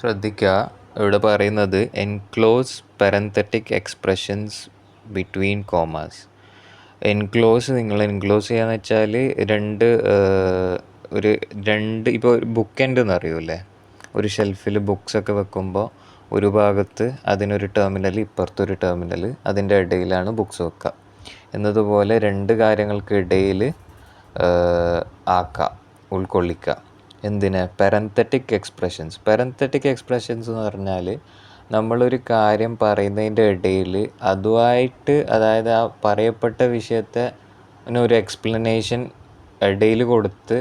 ശ്രദ്ധിക്കുക. ഇവിടെ പറയുന്നത് enclose parenthetic expressions between commas enclose നിങ്ങൾ എൻക്ലോസ് ചെയ്യാന്ന് വെച്ചാൽ രണ്ട് ഒരു രണ്ട് ഇപ്പോൾ ബുക്ക് എൻഡ് എന്ന് അറിയൂലേ ഒരു ഷെൽഫിൽ ബുക്സ് ഒക്കെ വെക്കുമ്പോൾ ഒരു ഭാഗത്ത് അതിനൊരു ടെർമിനൽ ഇപ്പുറത്തൊരു ടെർമിനൽ അതിന്റെ ഇടയിലാണ് ബുക്സ് വെക്കുക എന്നതുപോലെ രണ്ട് കാര്യങ്ങൾക്കിടയിൽ ആക്കുക ഉൾക്കൊള്ളിക്കുക എന്തിന്? പെരന്തറ്റിക് എക്സ്പ്രഷൻസ് പെരന്തറ്റിക് എക്സ്പ്രഷൻസ് എന്ന് പറഞ്ഞാൽ നമ്മളൊരു കാര്യം പറയുന്നതിന്റെ ഇടയിൽ അതുമായിട്ട് അതായത് ആ പറയപ്പെട്ട വിഷയത്തെ ഒരു എക്സ്പ്ലനേഷൻ ഇടയിൽ കൊടുത്ത്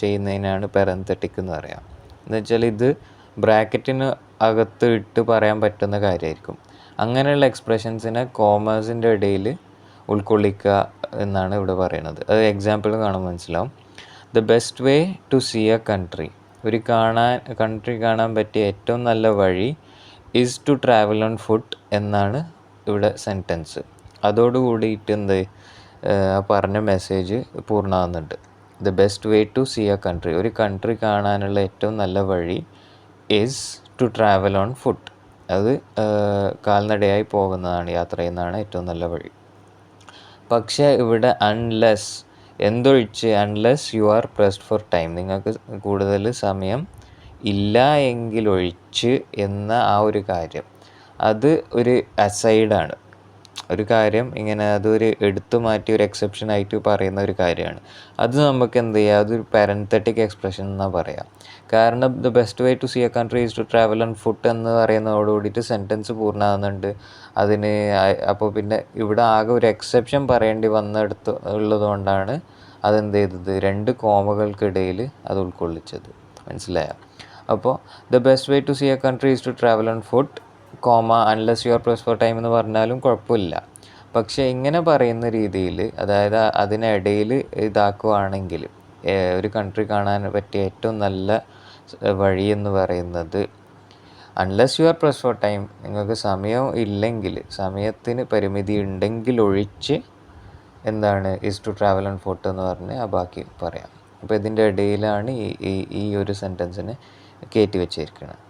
ചെയ്യുന്നതിനാണ് പെരന്തറ്റിക് എന്ന് പറയാം. എന്ന് വെച്ചാൽ ഇത് ബ്രാക്കറ്റിന് അകത്ത് ഇട്ട് പറയാൻ പറ്റുന്ന കാര്യമായിരിക്കും അങ്ങനെയുള്ള എക്സ്പ്രഷൻസിനെ കോമേഴ്സിന്റെ ഇടയിൽ ഉൾക്കൊള്ളിക്കുക എന്നാണ് ഇവിടെ പറയുന്നത് അത് എക്സാമ്പിൾ കാണുമ്പോൾ മനസ്സിലാവും. The best way to see a country ഒരു കാണാൻ കൺട്രി കാണാൻ പറ്റിയ ഏറ്റവും നല്ല വഴി is to travel on foot എന്നാണ് ഇവിടെ സെന്റൻസ് അതോടുകൂടിയിട്ട് എന്ത് പറഞ്ഞ message പൂർണമാകുന്നുണ്ട് the best way to see a country ഒരു കൺട്രി കാണാനുള്ള ഏറ്റവും നല്ല വഴി is to travel on foot അത് കാൽനടയായി പോകുന്നതാണ് യാത്ര ചെയ്യുന്നതാണ് ഏറ്റവും നല്ല വഴി. പക്ഷേ ഇവിടെ unless എന്തൊഴിച്ച് unless you are pressed for time നിങ്ങൾക്ക് കൂടുതൽ സമയം ഇല്ല എങ്കിലൊഴിച്ച് എന്ന ആ ഒരു കാര്യം. അത് ഒരു അസൈഡാണ് ഒരു കാര്യം ഇങ്ങനെ അതൊരു എടുത്തു മാറ്റി ഒരു എക്സെപ്ഷൻ ആയിട്ട് പറയുന്ന ഒരു കാര്യമാണ്. അത് നമുക്ക് എന്ത് ചെയ്യുക അതൊരു പാരന്തറ്റിക് എക്സ്പ്രഷൻ എന്നാണ് പറയാം. കാരണം the best way to see a country is to travel and foot എന്ന് പറയുന്നതോടുകൂടിയിട്ട് സെന്റൻസ് പൂർണമാകുന്നുണ്ട് അതിന് അപ്പോൾ പിന്നെ ഇവിടെ ആകെ ഒരു എക്സെപ്ഷൻ പറയേണ്ടി വന്നെടുത്ത് ഉള്ളതുകൊണ്ടാണ് അതെന്ത് ചെയ്തത്? രണ്ട് കോമകൾക്കിടയിൽ അത് ഉൾക്കൊള്ളിച്ചത്. മനസ്സിലായോ? അപ്പോൾ the best way to see a country is to travel on foot comma unless you are for time എന്ന് പറഞ്ഞാലും കുഴപ്പമില്ല. പക്ഷേ ഇങ്ങനെ പറയുന്ന രീതിയിൽ അതായത് അതിനിടയിൽ ഇതാക്കുവാണെങ്കിൽ ഒരു കൺട്രി കാണാൻ പറ്റിയ ഏറ്റവും നല്ല വഴി എന്ന് പറയുന്നത് unless you are for time നിങ്ങൾക്ക് സമയം ഇല്ലെങ്കിൽ സമയത്തിന് പരിമിതി ഉണ്ടെങ്കിൽ ഒഴിച്ച് എന്താണ് is to travel and photo എന്ന് പറഞ്ഞ് ആ ബാക്കി പറയാം. അപ്പോൾ ഇതിന്റെ ഇടയിലാണ് ഈ ഈ ഒരു സെന്റൻസിനെ കയറ്റി വെച്ചിരിക്കുന്നത്.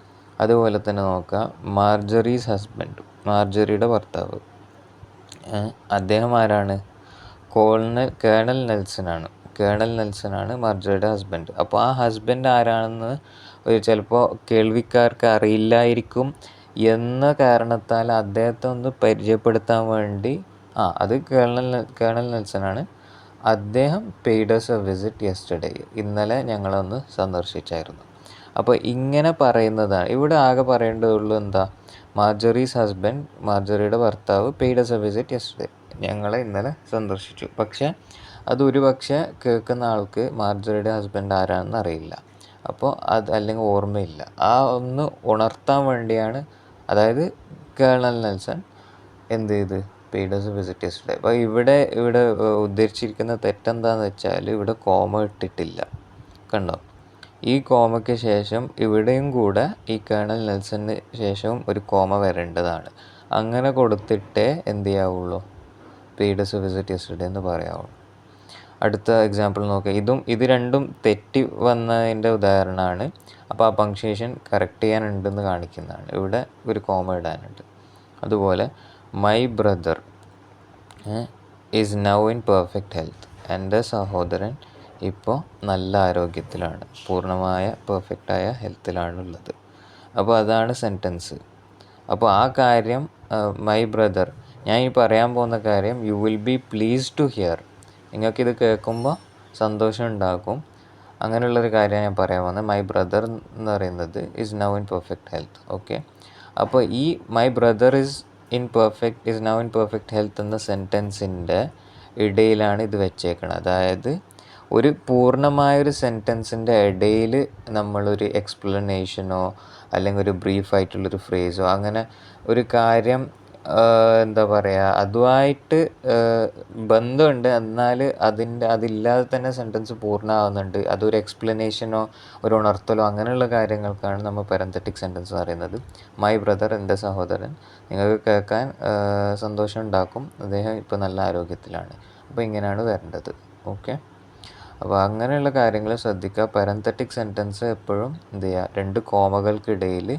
അതുപോലെ തന്നെ നോക്കുക മാർജറീസ് ഹസ്ബൻഡ് മാർജറിയുടെ ഭർത്താവ്. അദ്ദേഹം ആരാണ്? കോളനൽ കേണൽ നെൽസനാണ്. കേണൽ നെൽസനാണ് മാർജറിയുടെ ഹസ്ബൻഡ് അപ്പോൾ ആ ഹസ്ബൻഡ് ആരാണെന്ന് ഒരു ചിലപ്പോൾ കേൾവിക്കാർക്ക് അറിയില്ലായിരിക്കും എന്ന കാരണത്താൽ അദ്ദേഹത്തെ ഒന്ന് പരിചയപ്പെടുത്താൻ വേണ്ടി ആ അത് കേണൽ കേണൽ നെൽസനാണ്. അദ്ദേഹം പെയ്ഡേഴ്സ് എ വിസിറ്റ് യെസ്റ്റർഡേ ഇന്നലെ ഞങ്ങളൊന്ന് സന്ദർശിച്ചായിരുന്നു. അപ്പോൾ ഇങ്ങനെ പറയുന്നതാണ് ഇവിടെ ആകെ പറയേണ്ടതുള്ളൂ എന്താ? മാർജറീസ് ഹസ്ബൻഡ് മാർജറിയുടെ ഭർത്താവ് പെയ്ഡസ് എ വിസിറ്റ് യെസ്റ്റർഡേ. ഞങ്ങളെ ഇന്നലെ സന്ദർശിച്ചു. പക്ഷേ അത് ഒരു പക്ഷേ കേൾക്കുന്ന ആൾക്ക് മാർജറിയുടെ ഹസ്ബൻഡ് ആരാണെന്ന് അറിയില്ല. അപ്പോൾ അത് അല്ലെങ്കിൽ ഓർമ്മയില്ല. ആ ഒന്ന് ഉണർത്താൻ വേണ്ടിയാണ് അതായത് കേണൽ നെൽസൺ എന്ത് ചെയ്ത്? Paid us visit yesterday. അപ്പോൾ ഇവിടെ ഇവിടെ ഉദ്ദേശിച്ചിരിക്കുന്ന തെറ്റെന്താന്ന് വെച്ചാൽ ഇവിടെ കോമ ഇട്ടിട്ടില്ല. കണ്ടോ? ഈ കോമയ്ക്ക് ശേഷം ഇവിടെയും കൂടെ ഈ കേണൽ നെൽസണിന് ശേഷവും ഒരു കോമ വരേണ്ടതാണ്. അങ്ങനെ കൊടുത്തിട്ടേ എന്ത് ചെയ്യാവുള്ളൂ? പെയ്ഡസ് വിസിറ്റ് യെസ്റ്റർഡേ എന്ന് പറയാവുള്ളൂ. അടുത്ത എക്സാമ്പിൾ നോക്കുക ഇതും ഇത് രണ്ടും തെറ്റി വന്നതിന്റെ ഉദാഹരണമാണ്. അപ്പോൾ ആ പങ്ക്ച്വേഷൻ കറക്റ്റ് ചെയ്യാനുണ്ടെന്ന് കാണിക്കുന്നതാണ്. ഇവിടെ ഒരു കോമ ഇടാനുണ്ട്. അതുപോലെ my brother is now in perfect health എന്റെ സഹോദരൻ ഇപ്പോൾ നല്ല ആരോഗ്യത്തിലാണ്. പൂർണമായ പെർഫെക്റ്റായ ഹെൽത്തിലാണുള്ളത് അപ്പോൾ അതാണ് സെന്റൻസ് അപ്പോൾ ആ കാര്യം മൈ ബ്രദർ ഞാൻ ഈ പറയാൻ പോകുന്ന കാര്യം you will be pleased to hear നിങ്ങൾക്കിത് കേൾക്കുമ്പോൾ സന്തോഷം ഉണ്ടാക്കും അങ്ങനെയുള്ളൊരു കാര്യമാണ് ഞാൻ പറയാൻ പോകുന്നത്. മൈ ബ്രദർ എന്ന് പറയുന്നത് is now in perfect health okay അപ്പോൾ ഈ my brother is in perfect is now in perfect health എന്ന സെന്റൻസിന്റെ ഇടയിലാണ് ഇത് വെച്ചേക്കുന്നത് അതായത് ഒരു പൂർണമായൊരു സെന്റൻസിന്റെ ഇടയിൽ നമ്മളൊരു എക്സ്പ്ലനേഷനോ അല്ലെങ്കിൽ ഒരു ബ്രീഫായിട്ടുള്ളൊരു ഫ്രേസോ അങ്ങനെ ഒരു കാര്യം എന്താ പറയുക അതുമായിട്ട് ബന്ധമുണ്ട് എന്നാൽ അതിന്റെ അതില്ലാതെ തന്നെ സെന്റൻസ് പൂർണമാകുന്നുണ്ട് അതൊരു എക്സ്പ്ലനേഷനോ ഒരു ഉണർത്തലോ അങ്ങനെയുള്ള കാര്യങ്ങൾക്കാണ് നമ്മൾ പരന്തറ്റിക് സെന്റൻസ് എന്ന് പറയുന്നത്. മൈ ബ്രദർ എന്റെ സഹോദരൻ നിങ്ങൾക്ക് കേൾക്കാൻ സന്തോഷം ഉണ്ടാക്കും അദ്ദേഹം ഇപ്പോൾ നല്ല ആരോഗ്യത്തിലാണ്. അപ്പോൾ ഇങ്ങനെയാണ് വരേണ്ടത്. ഓക്കെ? അപ്പോൾ അങ്ങനെയുള്ള കാര്യങ്ങൾ ശ്രദ്ധിക്കുക. പരന്തറ്റിക് സെന്റൻസ് എപ്പോഴും എന്ത് ചെയ്യുക? രണ്ട് കോമകൾക്കിടയിൽ